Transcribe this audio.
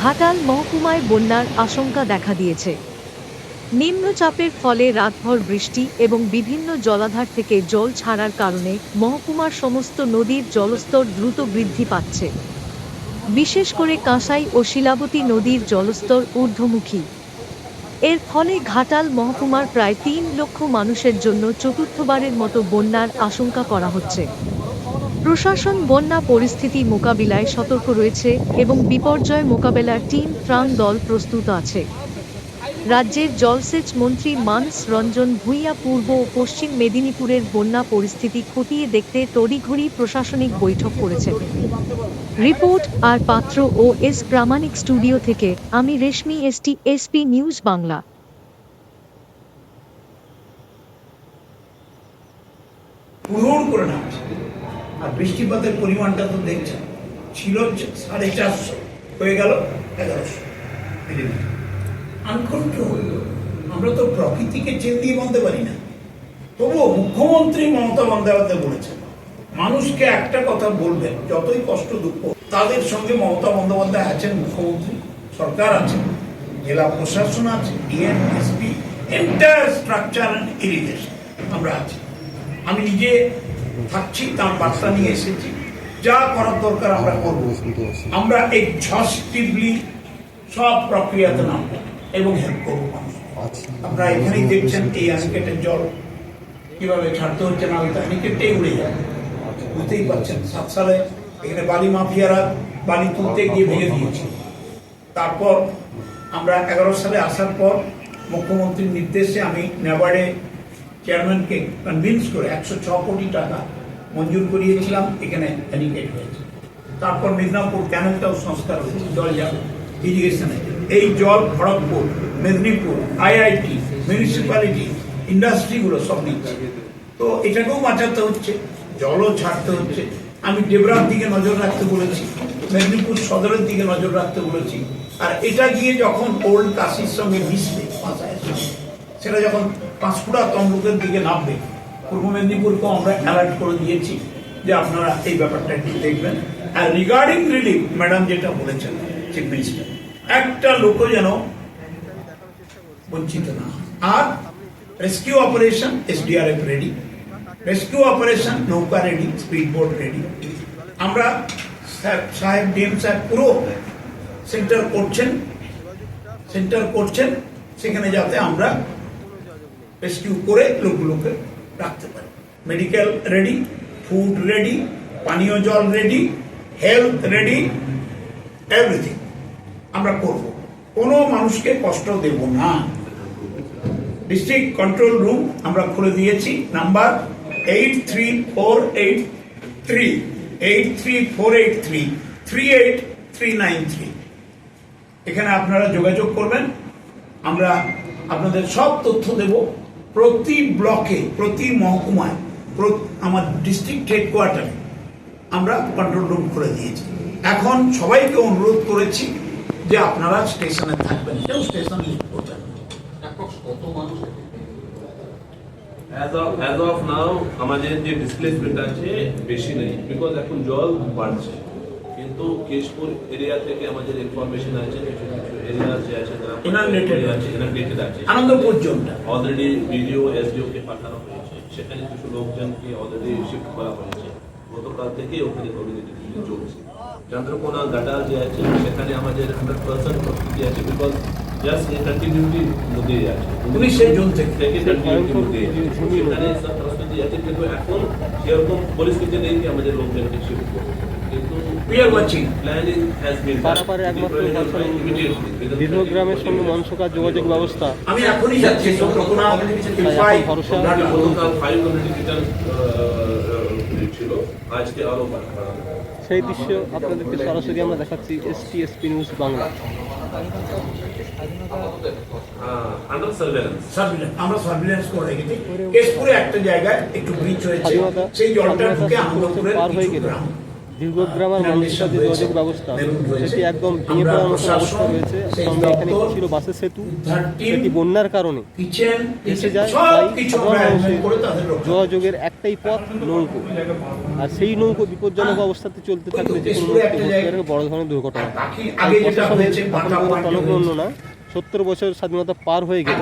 ঘাটাল মহকুমায় বন্যার আশঙ্কা দেখা দিয়েছে। নিম্নচাপের ফলে রাতভর বৃষ্টি এবং বিভিন্ন জলাধার থেকে জল ছাড়ার কারণে মহকুমার সমস্ত নদীর জলস্তর দ্রুত বৃদ্ধি পাচ্ছে। বিশেষ করে কাঁসাই ও শিলাবতী নদীর জলস্তর ঊর্ধ্বমুখী। এর ফলে ঘাটাল মহকুমার প্রায় তিন লক্ষ মানুষের জন্য চতুর্থবারের মতো বন্যার আশঙ্কা করা হচ্ছে। প্রশাসন, বন্যা পরিস্থিতি মোকাবিলায় সতর্ক রয়েছে এবং বিপর্যয় মোকাবেলার টিম, ত্রাণ দল প্রস্তুত আছে। রাজ্যের জলসেচ মন্ত্রী মানস রঞ্জন ভূঁইয়া পূর্ব ও পশ্চিম মেদিনীপুরের বন্যা পরিস্থিতি খতিয়ে দেখতে তড়িঘড়ি প্রশাসনিক বৈঠক করেছেন। রিপোর্ট আর পাত্র ও এস প্রামাণিক স্টুডিও থেকে আমি Reshmi, ST, SP news Bangla হুড় করে নামছে আর বৃষ্টিপাতের পরিমাণটা তো দেখছেন। ছিল সাড়ে চারশো, হয়ে গেল এগারোশো। আনকন্ট্রোল আমরা তো প্রকৃতিকে চেন দিয়ে মানতে পারি না। তবুও মুখ্যমন্ত্রী মমতা বন্দ্যোপাধ্যায় বলেছেন, মানুষকে একটা কথা বলবেন, যতই কষ্ট দুঃখ তাদের সঙ্গে মমতা বন্দ্যোপাধ্যায় আছেন মুখ্যমন্ত্রী, সরকার আছেন জেলা প্রশাসন আছে DM SP entire structure and irrigation আমরা আছি। আমি নিজে থাকছি তার বার্তা নিয়ে এসেছি। যা করার দরকার আমরা করব। আমরা এক্সস্টিভলি সব প্রক্রিয়াতে নামবো এবং হেল্প করব আপনারা এখানেই দেখছেন এই অ্যানিকেটের জল। কীভাবে ছাড়তে হচ্ছে না হয়তো অ্যানিকেটটাই উড়ে যাবে বুঝতেই পারছেন, সাত সালে এখানে বালি মাফিয়ারা বালি তুলতে গিয়ে ভেঙে দিয়েছে। তারপর আমরা এগারো সালে আসার পর মুখ্যমন্ত্রীর নির্দেশে আমি নেবার্ডে চেয়ারম্যানকে কনভিন্স করে একশো ছ কোটি টাকা মঞ্জুর করিয়েছিলাম, এখানে অ্যানিকেট হয়েছে। তারপর মেদিনীপুর ক্যানেলটাও সংস্কার হয়েছে জল যাবে ইরিগেশনে এই জল খড়গপুর, মেদিনীপুর আইআইটি মিউনিসিপ্যালিটি ইন্ডাস্ট্রিগুলো সব নিচ্ছে তো এটাকেও বাঁচাতে হচ্ছে, জলও ছাড়তে হচ্ছে। আমি ডেবরার দিকে নজর রাখতে বলেছি, মেদিনীপুর সদরের দিকে নজর রাখতে বলেছি। আর এটা গিয়ে যখন ওল্ড কাশির সঙ্গে মিশবে পাশায় সেটা যখন পাঁশকুড়া তমলুকের দিকে নামবে, পূর্ব মেদিনীপুরকেও আমরা অ্যালার্ট করে দিয়েছি যে আপনারা এই ব্যাপারটা একটু দেখবেন আর রিগার্ডিং রিলিফ ম্যাডাম যেটা বলেছেন চিফ মিনিস্টার একটা লোকও যেন বঞ্চিত না হয়। আর rescue operation SDRF ready rescue operation নৌকা রেডি স্পিড বোট রেডি আমরা সাহেব- সাহেব, ডিএম সাহেব পুরো সেন্টার করছেন সেন্টার করছেন, সেখানে যাতে আমরা রেস্কিউ করে লোকগুলোকে রাখতে পারি। মেডিকেল রেডি, ফুড রেডি, পানীয় জল রেডি, হেলথ রেডি, এভরিথিং আমরা করব। কোনো মানুষকে কষ্ট দেব না। ডিস্ট্রিক্ট কন্ট্রোল রুম আমরা খুলে দিয়েছি। Number eight three four eight three. Eight three four eight three. Three eight three nine three. এখানে আপনারা যোগাযোগ করবেন। আমরা আপনাদের সব তথ্য দেব। প্রতি ব্লকে প্রতি মহকুমায় আমার ডিস্ট্রিক্ট হেডকোয়ার্টারে আমরা কন্ট্রোল রুম খুলে দিয়েছি। এখন সবাইকে অনুরোধ করেছি যে আপনারা স্টেশনে থাকবেন কেউ station. As of as of now আমাদের যে ডিসপ্লেসমেন্ট আছে বেশি নেই বিকজ এখন জল বাড়ছে। কিন্তু কেশপুর এরিয়া থেকে আমাদের ইনফরমেশন আছে কিছু কিছু এরিয়া যে আছে তারা Inundated আছে। ইনান্ডেটেড আছে। আনন্দপুর জোনটা। অলরেডি বিডিও এসডিও কে পাঠানো হয়েছে। সেখানে কিছু লোকজনকে অলরেডি শিফট করা হয়েছে। গতকাল থেকে ওখানে কমিউনিটি চলছে। চন্দ্রকোনা গাটা যে আছে সেখানে আমাদের হান্ড্রেড পার্সেন্ট প্রস্তুতি আছে বিকজ জাস্ট এই কন্টিনিউটির মধ্যেই আছে। পুলিশের জোন থেকে। থেকে কন্টিনিউটির মধ্যেই সেখানে সব প্রস্তুতি আছে কিন্তু এখন সেরকম পরিস্থিতি নেই যে আমাদের লোকজনকে শিফট করবে পারাপারের একমাত্র দীর্ঘ গ্রামের সঙ্গে মনসুকার যোগাযোগ ব্যবস্থা। আমি এখনই যাচ্ছি ভরসা আরও বাড়ানো সেই দৃশ্য আপনাদেরকে সরাসরি আমরা দেখাচ্ছি ST SP news Bangla. Under surveillance surveillance আমরা সার্ভিলেন্স করে রেখেছি। কেশপুরে একটা জায়গায় একটু ব্রিজ হয়েছে। সেই জলটা ঢুকে গ্রাম। দীর্ঘগ্রাম আর Condition মনসুকার যে রয়েছে, যোগাযোগ ব্যবস্থা। সেটি একদম ভেঙে পড়ার মতো অবস্থা রয়েছে। সঙ্গে এখানে ছিল বাসের সেতু। সেটি বন্যার কারণে এসে যায়। তাই মানুষের। যোগাযোগের একটাই পথ নৌকো। আর সেই নৌকো বিপজ্জনক অবস্থাতে চলতে থাকলে যে কোনো বড় ধরনের দুর্ঘটনা। না। সত্তর বছর স্বাধীনতা পার হয়ে গেল।